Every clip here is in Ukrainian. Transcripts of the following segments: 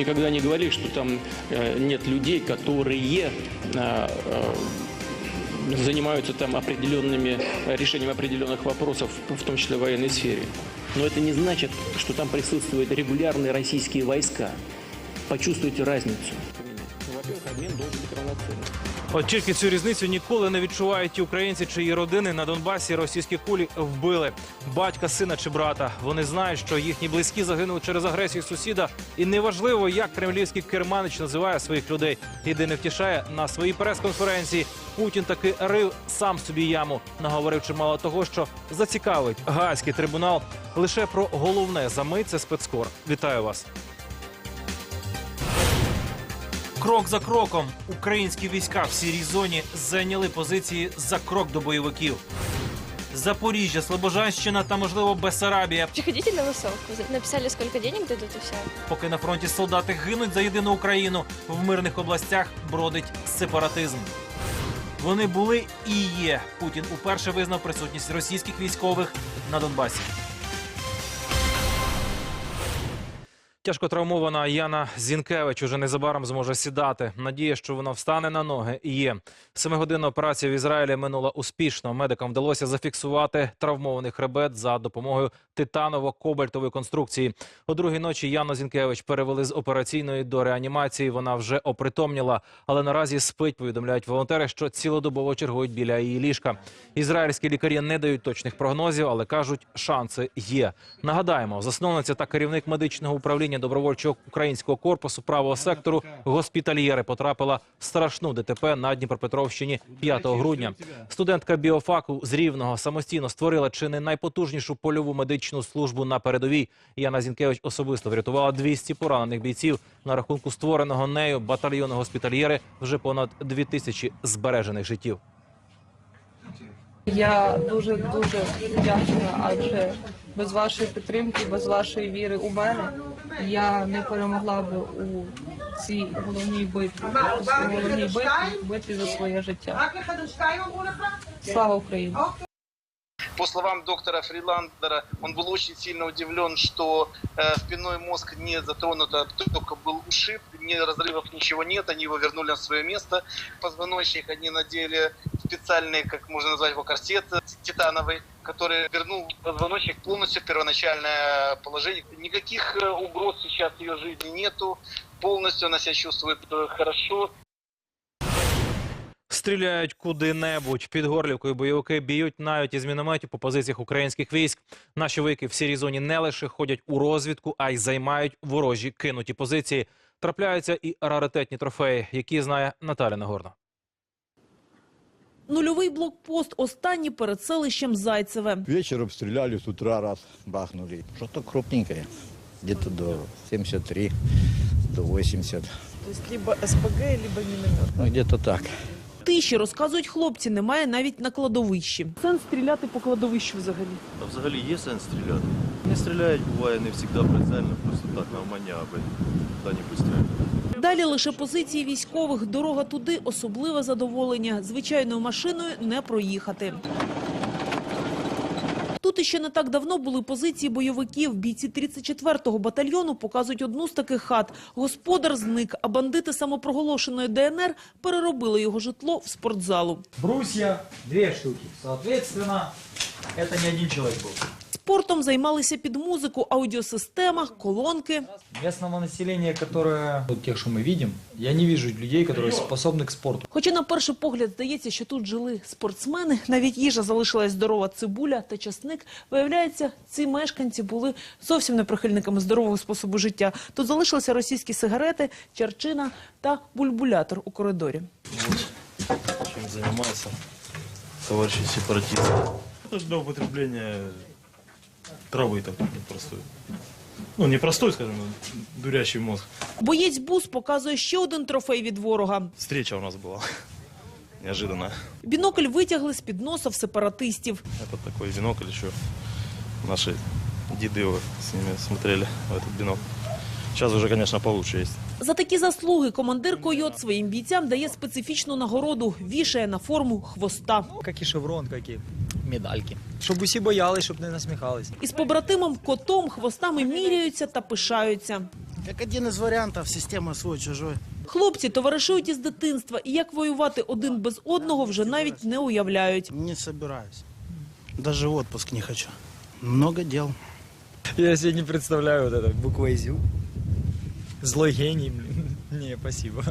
Никогда не говорили, что там э, нет людей, которые э, э, занимаются там определенными решением определенных вопросов, в том числе в военной сфере. Но это не значит, что там присутствуют регулярные российские войска. Почувствуйте разницу. От тільки цю різницю ніколи не відчувають ті українці, чиї родини на Донбасі російські кулі вбили батька, сина чи брата. Вони знають, що їхні близькі загинули через агресію сусіда, і неважливо, як кремлівський керманич називає своїх людей. Єдине втішає на своїй прес-конференції. Путін таки рив сам собі яму, наговорив чимало того, що зацікавить Гаазький трибунал лише про головне за мить це спецкор. Вітаю вас. Крок за кроком українські війська в сірій зоні зайняли позиції за крок до бойовиків. Запоріжжя, Слобожанщина та, можливо, Бессарабія. Приходите на высотку. За- Написали, сколько денег дадут и все. Поки на фронті солдати гинуть за єдину Україну, в мирних областях бродить сепаратизм. Вони були і є. Путін уперше визнав присутність російських військових на Донбасі. Тяжко травмована Яна Зінкевич уже незабаром зможе сідати. Надія, що вона встане на ноги, є. Семигодинна операція в Ізраїлі минула успішно. Медикам вдалося зафіксувати травмований хребет за допомогою титаново-кобальтової конструкції. О другій ночі Яну Зінкевич перевели з операційної до реанімації. Вона вже опритомніла, але наразі спить. Повідомляють волонтери, що цілодобово чергують біля її ліжка. Ізраїльські лікарі не дають точних прогнозів, але кажуть, шанси є. Нагадаємо, засновниця та керівник медичного управління добровольчого українського корпусу правого сектору госпітальєри потрапила в страшну ДТП на Дніпропетровщині 5 грудня. Студентка біофаку з Рівного самостійно створила чи не найпотужнішу польову медичну службу на передовій. Яна Зінкевич особисто врятувала 200 поранених бійців. На рахунку створеного нею батальйону госпітальєри вже понад 2000 збережених життів. Я дуже дуже вдячна, адже без вашої підтримки, без вашої віри у мене я не перемогла би у цій головній битві, у головній битві, битві за своє життя. Слава Україні! По словам доктора Фриландера, он был очень сильно удивлен, что э, спинной мозг не затронут, а только был ушиб, ни разрывов ничего нет, они его вернули на свое место. Позвоночник они надели специальный, как можно назвать его, корсет титановый, который вернул позвоночник полностью в первоначальное положение. Никаких э, угроз сейчас в ее жизни нету, полностью она себя чувствует э, хорошо. Стріляють куди-небудь. Під Горлівкою бойовики б'ють навіть із мінометів по позиціях українських військ. Наші вояки в сірій зоні не лише ходять у розвідку, а й займають ворожі кинуті позиції. Трапляються і раритетні трофеї, які знає Наталя Нагорна. Нульовий блокпост останній перед селищем Зайцеве. Вечером стреляли, с утра раз бахнули. Что-то крупненькое, где-то до 73, до 80. То есть либо СПГ, либо міномет. Ну, где-то так. Тиші, розказують хлопці, немає навіть на кладовищі. Сенс стріляти по кладовищу взагалі. А взагалі є сенс стріляти? Не стріляють, буває не завжди прицельно, просто так навмання, аби куди-небудь стріляти. Далі лише позиції військових. Дорога туди особливе задоволення. Звичайною машиною не проїхати. Тут іще не так давно були позиції бойовиків. Бійці 34-го батальйону показують одну з таких хат. Господар зник, а бандити самопроголошеної ДНР переробили його житло в спортзалу. брусья две штуки. Соответственно, это не один человек был. Спортом займалися під музику, аудіосистема, колонки. Местного населения, которое... Вот тех, что мы видим, я не вижу людей, которые способны к спорту. Хоча на перший погляд здається, що тут жили спортсмени, навіть їжа залишилась здорова цибуля та часник. Виявляється, ці мешканці були зовсім не прихильниками здорового способу життя. Тут залишилися російські сигарети, чарчина та бульбулятор у коридорі. Чим займаються товариші сепаратисти. Це ж для употреблення трави такой простой. Ну, не простой, скажем, а дурящий мозг. Боєць бус показує ще один трофей від ворога. Встреча у нас була. Неожиданно. Бінокль витягли з під носа в сепаратистів. Это такой бинокль еще. Наши деды вот с ними смотрели в этот бинокль. Сейчас уже, конечно, получше есть. За такі заслуги командир койот своїм бійцям дає специфічну нагороду, вішає на форму хвоста. Как и шеврон, как и медальки. Щоб усі боялись, щоб не насміхались. Із побратимом котом хвостами міряються та пишаються. Как один из вариантов системы свой-чужой. Хлопці товаришують із дитинства і як воювати один без одного вже навіть не уявляють. Не собираюсь. Даже в отпуск не хочу. Много дел. Я себе не представляю вот это, буква ЗЮ. Злой гений, блин. Не, спасибо.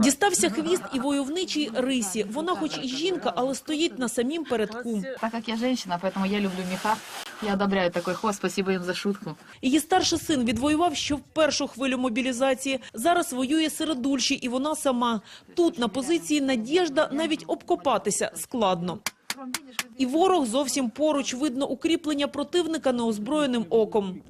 Дістався хвіст і войовничій рисі. Вона хоч і жінка, але стоїть на самім передку. Так как я женщина, поэтому я люблю меха. Я одобряю такой хвост. Спасибо им за шутку. Її старший син відвоював ще в першу хвилю мобілізації. Зараз воює серед дульші, і вона сама. Тут, на позиції Надєжда, навіть обкопатися складно. І ворог зовсім поруч. Видно укріплення противника неозброєним оком.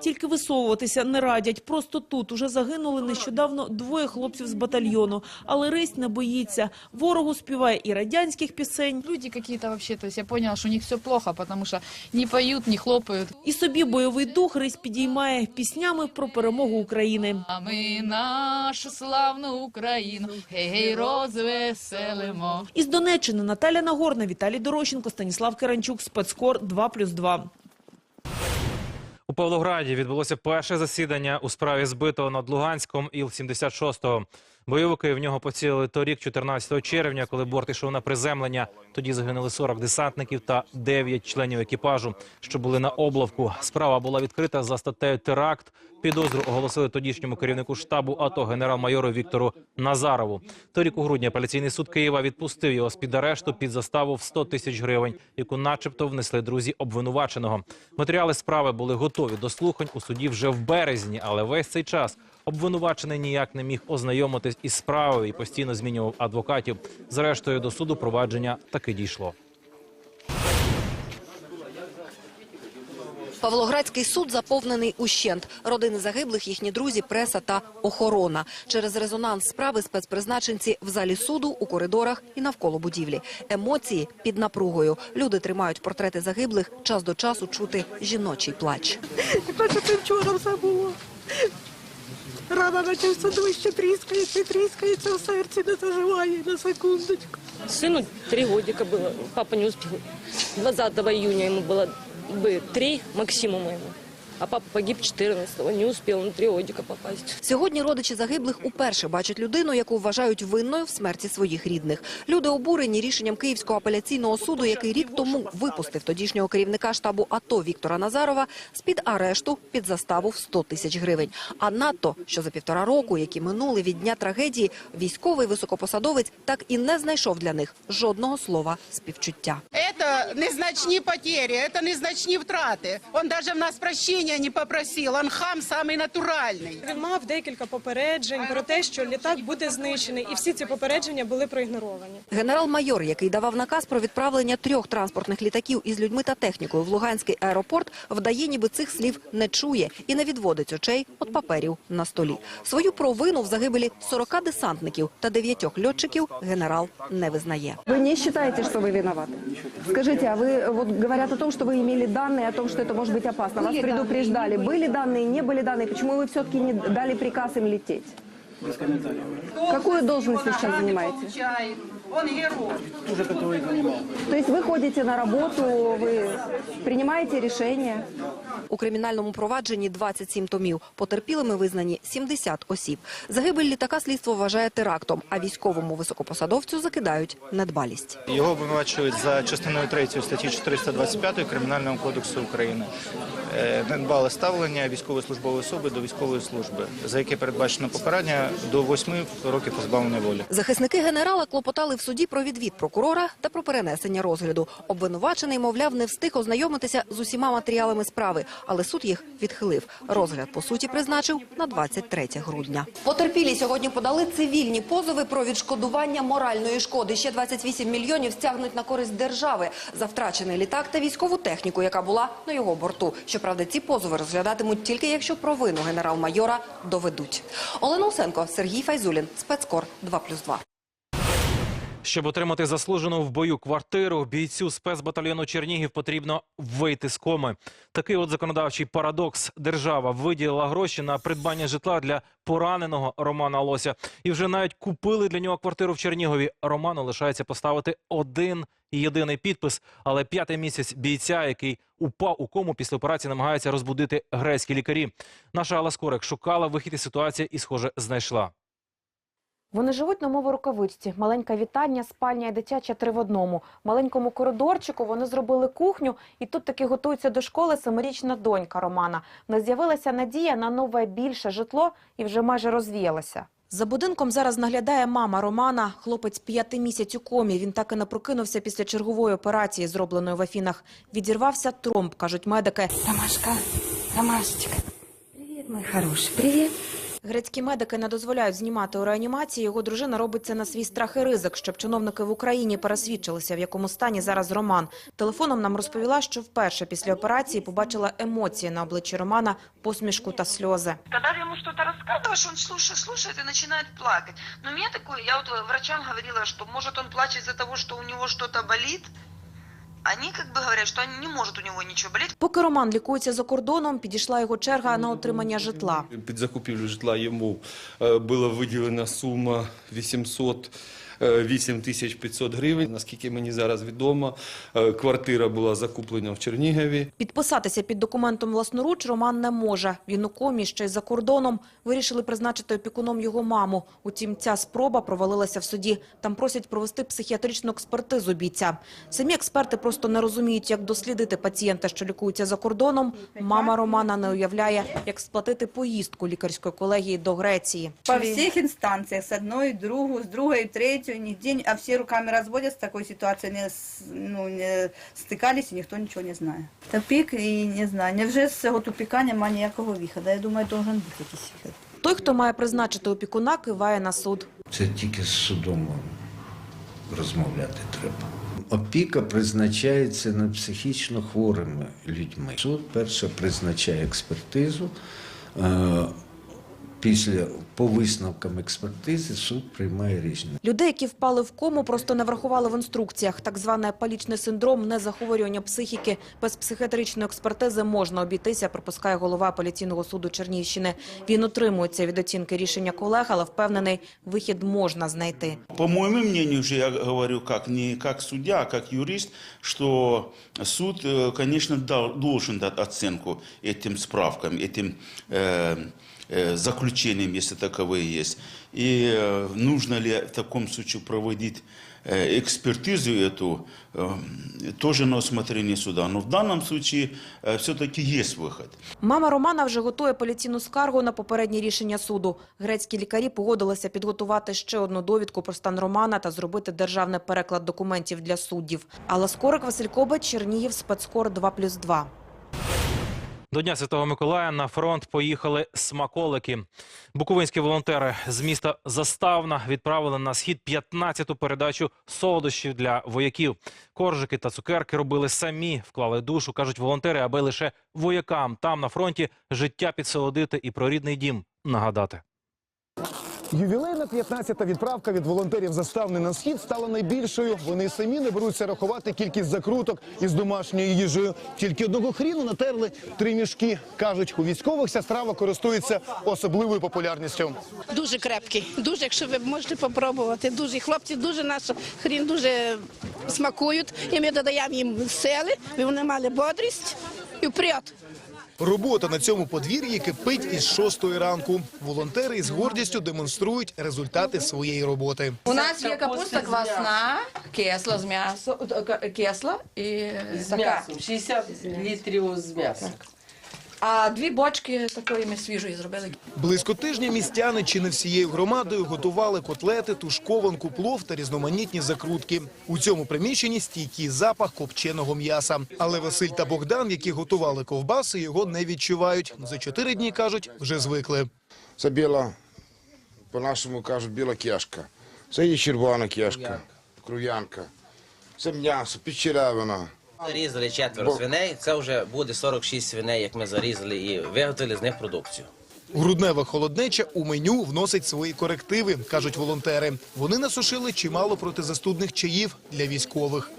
Тільки висовуватися не радять. Просто тут уже загинули нещодавно двоє хлопців з батальйону. Але Рись не боїться. Ворогу співає і радянських пісень, Люди какие-то вообще, то есть я поняла, что у них все плохо, потому что не поют, не хлопают. і собі бойовий дух Рись підіймає піснями про перемогу України. А ми нашу славну Україну, гей-гей, розвеселимо. Із Донеччини Наталя Нагорна, Віталій Дорощенко, Станіслав Керанчук, Спецкор 2+,2. Павлограді відбулося перше засідання у справі збитого над Луганськом Іл-76. Бойовики в нього поцілили торік, 14 червня, коли борт ішов на приземлення. Тоді загинули 40 десантників та 9 членів екіпажу, що були на облавку. Справа була відкрита за статтею теракт. Підозру оголосили тодішньому керівнику штабу АТО генерал-майору Віктору Назарову. Торік у грудні апеляційний суд Києва відпустив його з під арешту під заставу в 100 тисяч гривень, яку, начебто, внесли друзі обвинуваченого. Матеріали справи були готові до слухань у суді вже в березні, але весь цей час обвинувачений ніяк не міг ознайомитись із справою і постійно змінював адвокатів. Зрештою, до суду провадження таки дійшло. Павлоградський суд заповнений ущент. Родини загиблих, їхні друзі, преса та охорона. Через резонанс справи спецпризначенці в залі суду, у коридорах і навколо будівлі. Емоції під напругою. Люди тримають портрети загиблих. Час до часу чути жіночий плач. Бачите, вчора все було. Рана наче все дужче тріскається, тріскається в серці, не заживає на секундочку. Сыну три годика было, папа не успел. 20 июня ему было бы три максимум ему. А папа погиб 14-го, не успел на три попасть. Сьогодні родичі загиблих уперше бачать людину, яку вважають винною в смерті своїх рідних. Люди обурені рішенням Київського апеляційного суду, який рік тому випустив тодішнього керівника штабу АТО Віктора Назарова з-під арешту під заставу в 100 тисяч гривень. А надто, що за півтора року, які минули від дня трагедії, військовий високопосадовець так і не знайшов для них жодного слова співчуття. Це незначні потери, це незначні втрати. Він навіть в нас прощення не попросив, він хам самий натуральний. Він мав декілька попереджень про те, що літак буде знищений, і всі ці попередження були проігноровані. Генерал-майор, який давав наказ про відправлення трьох транспортних літаків із людьми та технікою в Луганський аеропорт, вдає, ніби цих слів не чує і не відводить очей від паперів на столі. Свою провину в загибелі 40 десантників та 9 льотчиків генерал не визнає. Вы не считаете, что вы виноваты? Скажите, а вы вот говорят о том, что вы имели данные о том, что это может быть опасно. Вас предупреждали. Были данные, не были данные. Почему вы все-таки не дали приказ им лететь? Какую должность вы сейчас занимаете? Он герой. То есть вы ходите на работу, вы принимаете решения? У кримінальному провадженні 27 томів. Потерпілими визнані 70 осіб. Загибель літака слідство вважає терактом, а військовому високопосадовцю закидають недбалість. Його обвинувачують за частиною 3 статті 425 Кримінального кодексу України. Е, Недбале ставлення військовослужбової особи до військової служби, за яке передбачено покарання до 8 років позбавлення волі. Захисники генерала клопотали в суді про відвід прокурора та про перенесення розгляду. Обвинувачений, мовляв, не встиг ознайомитися з усіма матеріалами справи, але суд їх відхилив. Розгляд, по суті, призначив на 23 грудня. Потерпілі сьогодні подали цивільні позови про відшкодування моральної шкоди. Ще 28 мільйонів стягнуть на користь держави за втрачений літак та військову техніку, яка була на його борту. Щоправда, ці позови розглядатимуть тільки якщо провину генерал-майора доведуть. Олена Усенко, Сергій Файзулін, спецкор 2+,2. Щоб отримати заслужену в бою квартиру, бійцю спецбатальйону Чернігів потрібно вийти з коми. Такий от законодавчий парадокс. Держава виділила гроші на придбання житла для пораненого Романа Лося. І вже навіть купили для нього квартиру в Чернігові. Роману лишається поставити один єдиний підпис. Але п'ятий місяць бійця, який упав у кому після операції, намагаються розбудити грецькі лікарі. Наша Алла Скорик шукала вихід із ситуації і, схоже, знайшла. Вони живуть на мову рукавичці. Маленька вітальня, спальня і дитяча три в одному. Маленькому коридорчику вони зробили кухню, і тут таки готується до школи семирічна донька Романа. Нас з'явилася надія на нове більше житло і вже майже розвіялася. За будинком зараз наглядає мама Романа. Хлопець п'яти місяць у комі. Він так і не прокинувся після чергової операції, зробленої в Афінах. Відірвався тромб, кажуть медики. Ромашка, Ромашечка. Привет, мой хороший, привет. Грецькі медики не дозволяють знімати у реанімації. Його дружина робить це на свій страх і ризик, щоб чиновники в Україні пересвідчилися, в якому стані зараз Роман. Телефоном нам розповіла, що вперше після операції побачила емоції на обличчі Романа, посмішку та сльози. Когда ему что-то рассказываешь, он слушает, слушает и начинает плакать. Но у меня я вот врачам говорила, что может он плачет из-за того, что у него что-то болит. Они как бы говорят, что не может у него ничего болеть. Поки Роман лікується за кордоном, підійшла його черга на отримання житла. Під закупівлю житла йому е, була виділена сума 800 е, 8 тисяч 500 гривень. Наскільки мені зараз відомо, е, квартира була закуплена в Чернігові. Підписатися під документом власноруч Роман не може. Він у комі ще й за кордоном. Вирішили призначити опікуном його маму. Утім, ця спроба провалилася в суді. Там просять провести психіатричну експертизу бійця. Самі експерти просто не розуміють, як дослідити пацієнта, що лікується за кордоном. Мама Романа не уявляє, як сплатити поїздку лікарської колегії до Греції. По всех инстанциях, с одной, другу, с другой, третью, нигде, не- а все руками разводят, с такой ситуацией не, ну, не стикались, і ніхто нічого не знає. Тупик і не знаю, невже з цього тупика немає ніякого виходу. Я думаю, должен бути якийсь вихід. Той, хто має призначити опікуна, киває на суд. Це тільки з судом розмовляти треба. Опіка призначається над психічно хворими людьми. Суд перше призначає експертизу. е, Після по висновкам експертизи суд приймає рішення. Людей, які впали в кому, просто не врахували в інструкціях. Так званий апалічний синдром – не захворювання психіки. Без психіатричної експертизи можна обійтися, припускає голова апеляційного суду Чернігівщини. Він утримується від оцінки рішення колег, але впевнений, вихід можна знайти. По моему мнению, же я говорю как не как судья, а как юрист, что суд, э, конечно, дал- должен дать оценку этим справкам, этим э, э, заключениям, если таковые есть. И э, нужно ли в таком случае проводить э, экспертизу эту, э, тоже на усмотрение суда. Но в данном случае э, все-таки есть выход. Мама Романа вже готує апеляційну скаргу на попереднє рішення суду. Грецькі лікарі погодилися підготувати ще одну довідку про стан Романа та зробити державний переклад документів для суддів. Алла Скорик, Василь Кобець, Чернігів, спецкор 2+,2. До Дня Святого Миколая на фронт поїхали смаколики. Буковинські волонтери з міста Заставна відправили на схід 15-ту передачу солодощів для вояків. Коржики та цукерки робили самі, вклали душу, кажуть волонтери, аби лише воякам там на фронті життя підсолодити і про рідний дім нагадати. Ювілейна 15-та відправка від волонтерів заставни на схід стала найбільшою. Вони самі не беруться рахувати кількість закруток із домашньою їжею. Тільки одного хріну натерли три мішки. кажуть, у військових ця страва користується особливою популярністю. Дуже крепкий, дуже, якщо ви можете попробувати. Дуже хлопці дуже наш хрін дуже смакують. І ми додаємо їм сили, щоб вони мали бодрість і вперед. Робота на цьому подвір'ї кипить із шостої ранку. Волонтери із гордістю демонструють результати своєї роботи. У нас є капуста квасна, кесла з м'ясом, кесла і З м'ясом, 60 літрів з м'ясом. А дві бочки такої ми свіжої зробили. Близько тижня містяни чи не всією громадою готували котлети, тушкованку, плов та різноманітні закрутки. У цьому приміщенні стійкий запах копченого м'яса. Але Василь та Богдан, які готували ковбаси, його не відчувають. За чотири дні кажуть, вже звикли. Це біла, по-нашому кажуть, біла кішка. Це є червона кішка, кров'янка. Це м'ясо, підчеревина. Зарізали четверо свиней, це вже буде 46 свиней, як ми зарізали і виготовили з них продукцію. Груднева холоднеча у меню вносить свої корективи, кажуть волонтери. Вони насушили чимало протизастудних чаїв для військових.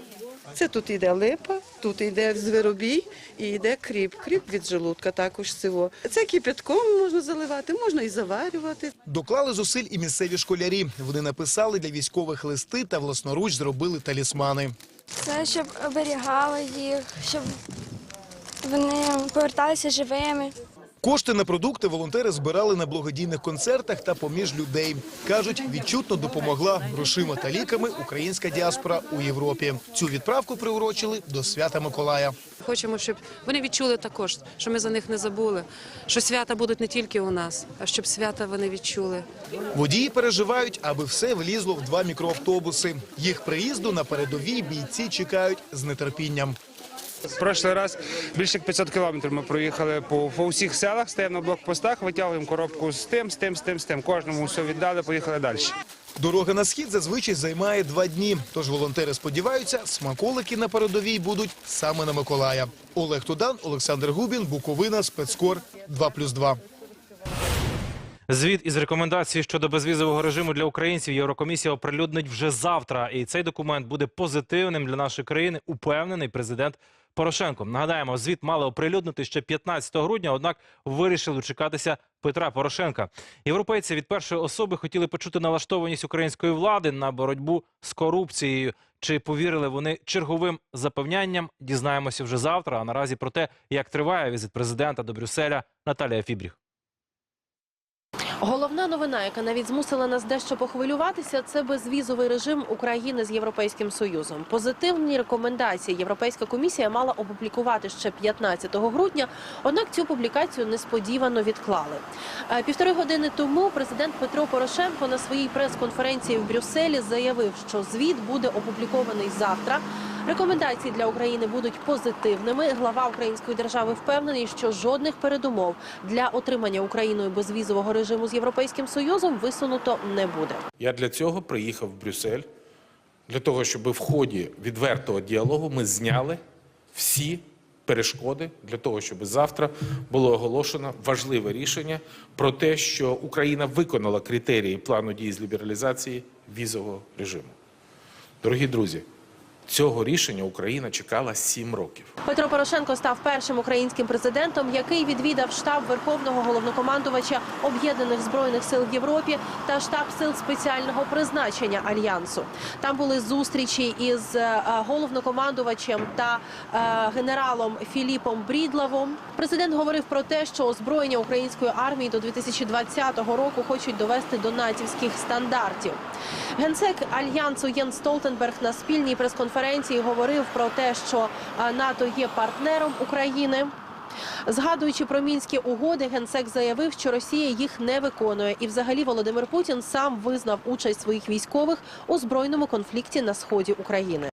Це тут йде липа, тут йде звиробій і йде кріп. Кріп від желудка також цього. Це кипятком можна заливати, можна і заварювати. Доклали зусиль і місцеві школярі. Вони написали для військових листи та власноруч зробили талісмани. Це щоб оберігали їх, щоб вони поверталися живими. Кошти на продукти волонтери збирали на благодійних концертах та поміж людей. Кажуть, відчутно допомогла грошима та ліками українська діаспора у Європі. Цю відправку приурочили до свята Миколая. Хочемо, щоб вони відчули також, що ми за них не забули, що свята будуть не тільки у нас, а щоб свята вони відчули. Водії переживають, аби все влізло в два мікроавтобуси. Їх приїзду на передовій бійці чекають з нетерпінням. Прошлий раз більше як 500 кілометрів ми проїхали по, по всіх селах, стоїмо на блокпостах, витягуємо коробку з тим, з тим, з тим, з тим. Кожному все віддали, поїхали далі. Дорога на схід зазвичай займає два дні. Тож волонтери сподіваються, смаколики на передовій будуть саме на Миколая. Олег Тудан, Олександр Губін, Буковина, Спецкор 2+,2. Звіт із рекомендацій щодо безвізового режиму для українців Єврокомісія оприлюднить вже завтра. І цей документ буде позитивним для нашої країни, упевнений президент Порошенко. Нагадаємо, звіт мали оприлюднити ще 15 грудня, однак вирішили чекатися Петра Порошенка. Європейці від першої особи хотіли почути налаштованість української влади на боротьбу з корупцією. Чи повірили вони черговим запевнянням? Дізнаємося вже завтра. А наразі про те, як триває візит президента до Брюсселя, Наталія Фібріх. Головна новина, яка навіть змусила нас дещо похвилюватися, це безвізовий режим України з Європейським Союзом. Позитивні рекомендації Європейська комісія мала опублікувати ще 15 грудня. Однак цю публікацію несподівано відклали. Е, Півтори години тому президент Петро Порошенко на своїй прес-конференції в Брюсселі заявив, що звіт буде опублікований завтра. Рекомендації для України будуть позитивними. Глава української держави впевнений, що жодних передумов для отримання Україною безвізового режиму з європейським союзом висунуто не буде. Я для цього приїхав в Брюссель, для того, щоб в ході відвертого діалогу ми зняли всі перешкоди для того, щоб завтра було оголошено важливе рішення про те, що Україна виконала критерії плану дій з лібералізації візового режиму. Дорогі друзі, цього рішення Україна чекала сім років. Петро Порошенко став першим українським президентом, який відвідав штаб Верховного головнокомандувача об'єднаних збройних сил в Європі та штаб сил спеціального призначення альянсу. Там були зустрічі із е, головнокомандувачем та е, генералом Філіпом Брідлавом. Президент говорив про те, що озброєння української армії до 2020 року хочуть довести до натівських стандартів. Генсек альянсу Єн Столтенберг на спільній прес-конференції говорив про те, що е, НАТО є партнером України. Згадуючи про мінські угоди, генсек заявив, що Росія їх не виконує, і взагалі Володимир Путін сам визнав участь своїх військових у збройному конфлікті на сході України.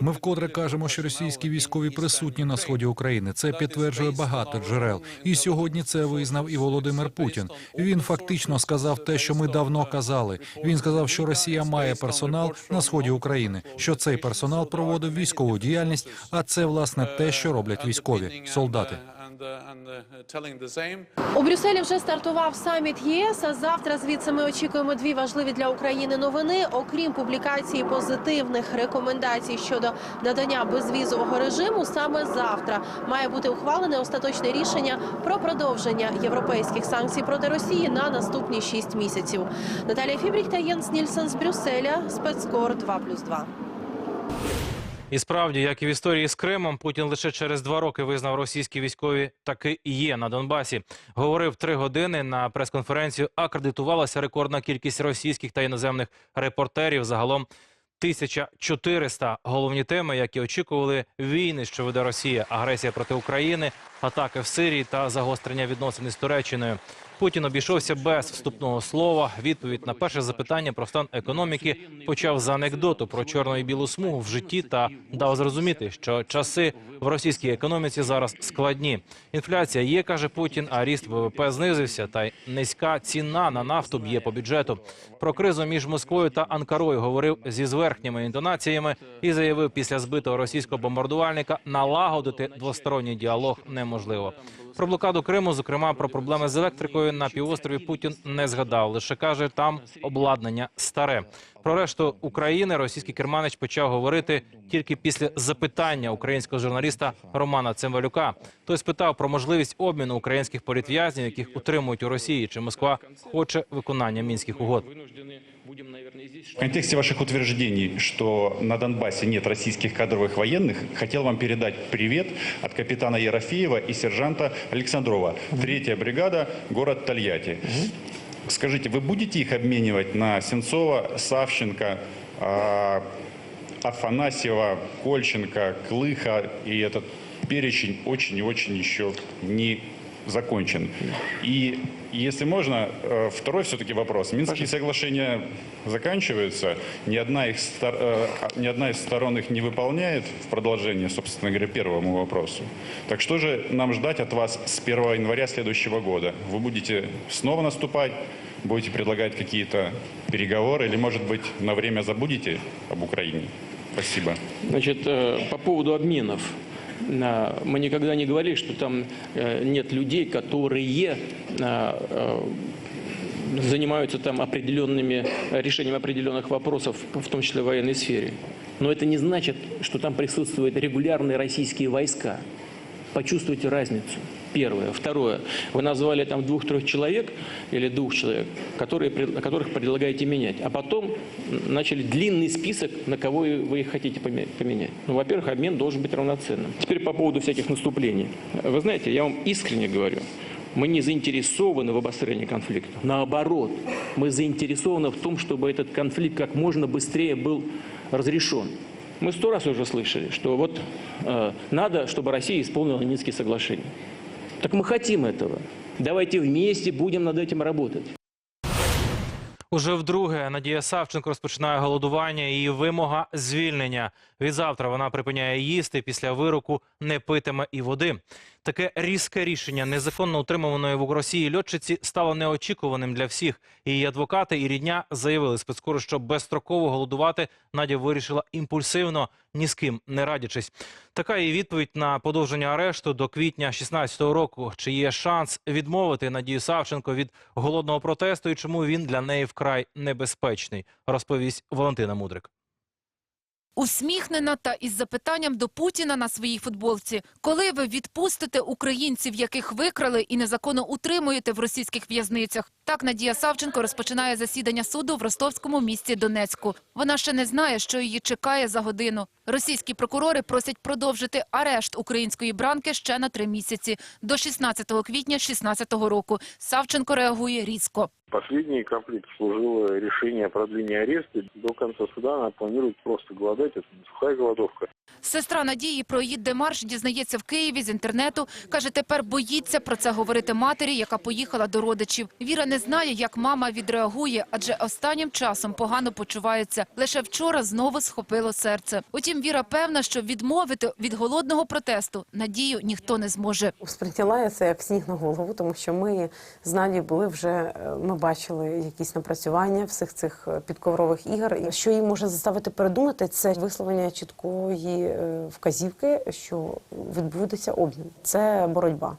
Ми вкотре кажемо, що російські військові присутні на сході України. Це підтверджує багато джерел. І сьогодні це визнав і Володимир Путін. Він фактично сказав те, що ми давно казали. Він сказав, що Росія має персонал на сході України, що цей персонал проводив військову діяльність. А це власне те, що роблять військові солдати. У Брюсселі вже стартував саміт ЄС. А завтра звідси ми очікуємо дві важливі для України новини. Окрім публікації позитивних рекомендацій щодо надання безвізового режиму, саме завтра має бути ухвалене остаточне рішення про продовження європейських санкцій проти Росії на наступні шість місяців. Наталія Фібрік та Єнс Нільсен з Брюсселя. Спецкор 2+,2. І справді, як і в історії з Кримом, Путін лише через два роки визнав російські військові таки і є на Донбасі. Говорив три години на прес-конференцію. Акредитувалася рекордна кількість російських та іноземних репортерів. Загалом 1400 головні теми, які очікували війни, що веде Росія, агресія проти України, атаки в Сирії та загострення відносин із Туреччиною. Путін обійшовся без вступного слова. Відповідь на перше запитання про стан економіки почав з анекдоту про чорну і білу смугу в житті та дав зрозуміти, що часи в російській економіці зараз складні. Інфляція є, каже Путін, а ріст ВВП знизився, та й низька ціна на нафту б'є по бюджету. Про кризу між Москвою та Анкарою говорив зі зверхніми інтонаціями і заявив, після збитого російського бомбардувальника налагодити двосторонній діалог неможливо. Про блокаду Криму, зокрема про проблеми з електрикою на півострові Путін не згадав. Лише каже, там обладнання старе. Про решту України російський керманич почав говорити тільки після запитання українського журналіста Романа Цимбалюка. Той спитав про можливість обміну українських політв'язнів, яких утримують у Росії, чи Москва хоче виконання мінських угод. В контексте ваших утверждений, что на Донбассе нет российских кадровых военных, хотел вам передать привет от капитана Ерофеева и сержанта Александрова. Третья бригада, город Тольятти. Скажите, вы будете их обменивать на Сенцова, Савченко, а, Афанасьева, Кольченко, Клыха? И этот перечень очень и очень еще не закончен. И если можно, э, второй все-таки вопрос. Минские соглашения заканчиваются, ни одна, их э, ни одна из сторон их не выполняет в продолжение, собственно говоря, первому вопросу. Так что же нам ждать от вас с 1 января следующего года? Вы будете снова наступать, будете предлагать какие-то переговоры или, может быть, на время забудете об Украине? Спасибо. Значит, э, по поводу обменов. Мы никогда не говорили, что там э, нет людей, которые а, э, занимаются там определенными э, решением определенных вопросов, в том числе в военной сфере. Но это не значит, что там присутствуют регулярные российские войска. Почувствуйте разницу. Первое. Второе. Вы назвали там двух-трех человек или двух человек, которые, которых предлагаете менять. А потом начали длинный список, на кого вы их хотите поме- поменять. Ну, во-первых, обмен должен быть равноценным. Теперь по поводу всяких наступлений. Вы знаете, я вам искренне говорю, мы не заинтересованы в обострении конфликта. Наоборот, мы заинтересованы в том, чтобы этот конфликт как можно быстрее был разрешен. Мы сто раз уже слышали, что вот э, надо, чтобы Россия исполнила Минские соглашения. Так мы хотим этого. Давайте вместе будем над этим работать. Уже вдруге Надія Савченко розпочинає голодування. Її вимога звільнення. Від завтра вона припиняє їсти. Після вироку не питиме і води. Таке різке рішення незаконно утримуваної в Росії льотчиці стало неочікуваним для всіх. Її адвокати і рідня заявили спецкору, що безстроково голодувати Надя вирішила імпульсивно, ні з ким не радячись. Така її відповідь на подовження арешту до квітня 16-го року. Чи є шанс відмовити Надію Савченко від голодного протесту і чому він для неї вкрай небезпечний, розповість Валентина Мудрик. Усміхнена та із запитанням до Путіна на своїй футболці. Коли ви відпустите українців, яких викрали і незаконно утримуєте в російських в'язницях? Так Надія Савченко розпочинає засідання суду в ростовському місті Донецьку. Вона ще не знає, що її чекає за годину. Російські прокурори просять продовжити арешт української бранки ще на три місяці до 16 квітня 16 року. Савченко реагує різко. Последний конфликт служило решение о продлении ареста. До конца суда она планирует просто голодать. Это сухая голодовка. Сестра Надії про її демарш дізнається в Києві з інтернету. Каже, тепер боїться про це говорити матері, яка поїхала до родичів. Віра не знає, як мама відреагує, адже останнім часом погано почувається. Лише вчора знову схопило серце. Утім, Віра певна, що відмовити від голодного протесту Надію ніхто не зможе. Сприйняла я це як сніг на голову, тому що ми з Наді були вже, е, ми бачили якісь напрацювання всіх цих е, підковрових ігор. Що її може заставити передумати, це висловлення чіткої вказівки, що відбудеться обмін. Це боротьба.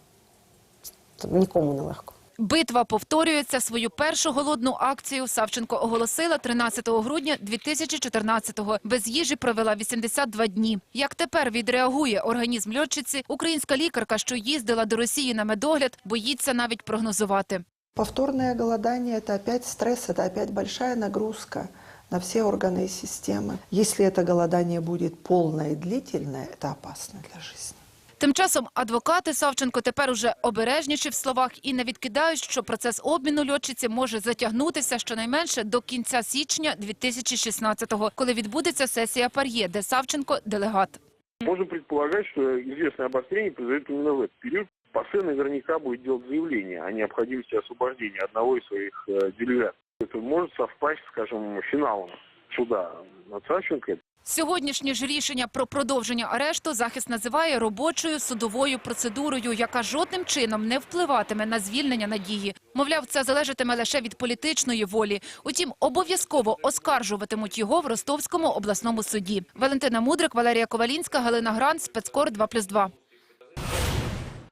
Це нікому не легко. Битва повторюється. Свою першу голодну акцію Савченко оголосила 13 грудня 2014-го. Без їжі провела 82 дні. Як тепер відреагує організм льотчиці, українська лікарка, що їздила до Росії на медогляд, боїться навіть прогнозувати. Повторное голодание – это опять стресс, это опять большая нагрузка на все органы и системы. Если это голодание будет полное и длительное, это опасно для жизни. Тим часом адвокати Савченко тепер уже обережніші в словах і не відкидають, що процес обміну льотчиці може затягнутися щонайменше до кінця січня 2016-го, коли відбудеться сесія Пар'є, де Савченко – делегат. Можно предполагать, что известное обострение произойдет именно в этот период. ПАСЕ наверняка будет делать заявление о необходимости освобождения одного из своих э, делегатов. Это может совпасть, скажем, финалом суда над Савченко. Сьогоднішнє ж рішення про продовження арешту захист називає робочою судовою процедурою, яка жодним чином не впливатиме на звільнення надії. Мовляв, це залежатиме лише від політичної волі. Утім, обов'язково оскаржуватимуть його в Ростовському обласному суді. Валентина Мудрик, Валерія Ковалінська, Галина Грант, Спецкор 2+,2.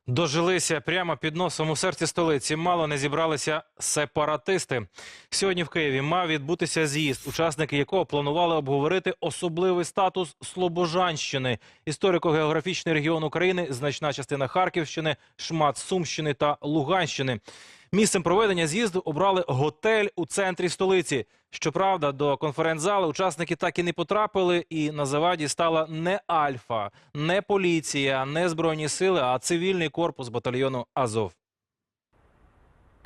Дожилися прямо під носом у серці столиці. Мало не зібралися сепаратисти. Сьогодні в Києві мав відбутися з'їзд, учасники якого планували обговорити особливий статус Слобожанщини, історико-географічний регіон України, значна частина Харківщини, шмат Сумщини та Луганщини. Місцем проведення з'їзду обрали готель у центрі столиці. Щоправда, до конференц-зали учасники так і не потрапили, і на заваді стала не Альфа, не поліція, не збройні сили, а цивільний корпус батальйону Азов.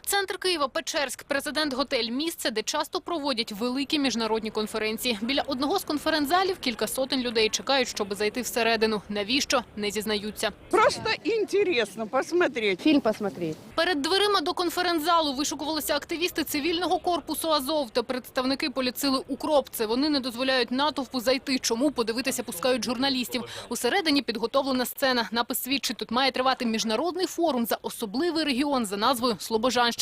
Центр Києва Печерськ, президент готель місце, де часто проводять великі міжнародні конференції. Біля одного з конференц-залів кілька сотень людей чекають, щоб зайти всередину. Навіщо не зізнаються. Просто интересно посмотреть. Фильм посмотреть. Перед дверима до конференц-залу вишукувалися активісти цивільного корпусу Азов та представники поліцили Укроп. Це вони не дозволяють натовпу зайти. Чому подивитися пускають журналістів? Усередині підготовлена сцена. Напис свідчить, тут має тривати міжнародний форум за особливий регіон за назвою Слобожанщина.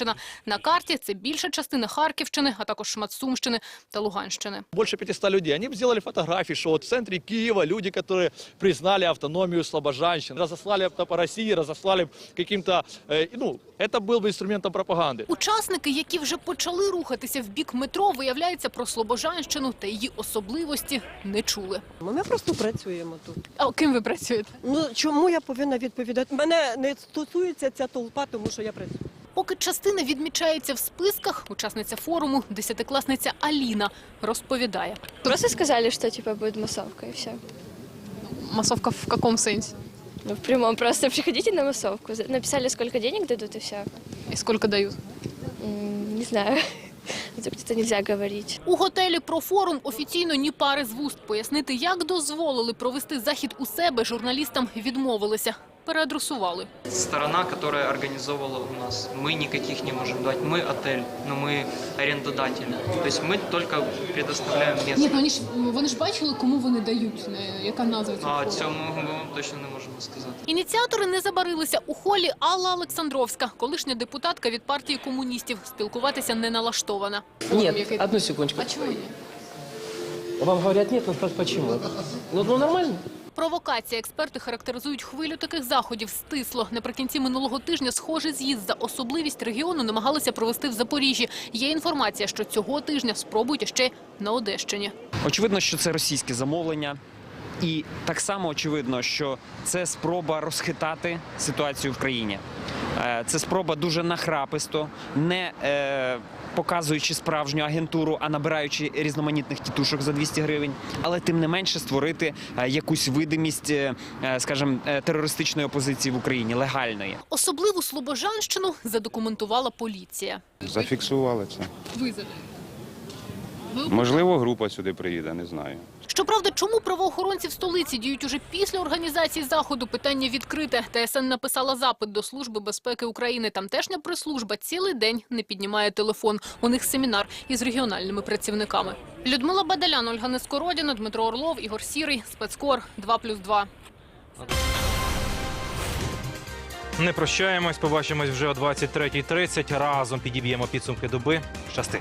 На карті це більша частина Харківщини, а також шмат Сумщини та Луганщини. больше 500 людей. Они сделали фотографии, что вот в центре Киева люди, которые признали автономию слобожанщин, разослали это по России, разослали каким-то, э, ну, это был бы инструментом пропаганды. Учасники, які вже почали рухатися в бік метро, виявляється про Слобожанщину та її особливості не чули. Ми просто працюємо тут. А ким ви працюєте? Ну чому я повинна відповідати? Мене не стосується ця толпа, тому що я працюю. Поки частина відмічається в списках, учасниця форуму, десятикласниця Аліна, розповідає. Просто сказали, что типа будет массовка и все. Массовка в каком сенсе? Ну, в прямом. Просто приходите на массовку. Написали, сколько денег дадут и все. И сколько дают? Не знаю. Это где-то нельзя говорить. У готелі про форум офіційно ні пари з вуст. Пояснити, як дозволили провести захід у себе, журналістам відмовилися Переадресували. Сторона, которая организовывала у нас, мы никаких не можем дать. Мы отель, но мы арендодатель. То есть мы только предоставляем место. Ні, вони ж вони ж бачили, кому вони дають, яка назва А цьому ми вам точно не можемо сказати. Ініціатори не забарилися. У холі Алла Олександровська, колишня депутатка від партії комуністів, спілкуватися не налаштована. Нет, одну секундочку. А чому ні? Вам говорят нет, но спрашивают, почему? Ну, ну нормально. Провокація. Експерти характеризують хвилю таких заходів стисло. Наприкінці минулого тижня схожий з'їзд за особливість регіону намагалися провести в Запоріжжі. Є інформація, що цього тижня спробують ще на Одещині. Очевидно, що це російське замовлення. І так само очевидно, що це спроба розхитати ситуацію в країні. Е, Це спроба дуже нахраписто, не е, показуючи справжню агентуру, а набираючи різноманітних тітушок за 200 гривень, але тим не менше створити е, якусь видимість, е, е, скажімо, терористичної опозиції в Україні, легальної. Особливу Слобожанщину задокументувала поліція. Зафіксували це. Ви за Можливо, група сюди приїде, не знаю. Щоправда, чому правоохоронці в столиці діють уже після організації заходу? Питання відкрите. ТСН написала запит до Служби безпеки України. Тамтешня прес-служба цілий день не піднімає телефон. У них семінар із регіональними працівниками. Людмила Бадалян, Ольга Нескородіна, Дмитро Орлов, Ігор Сірий, Спецкор 2+,2. Не прощаємось, побачимось вже о 23.30. Разом підіб'ємо підсумки доби. Щасти.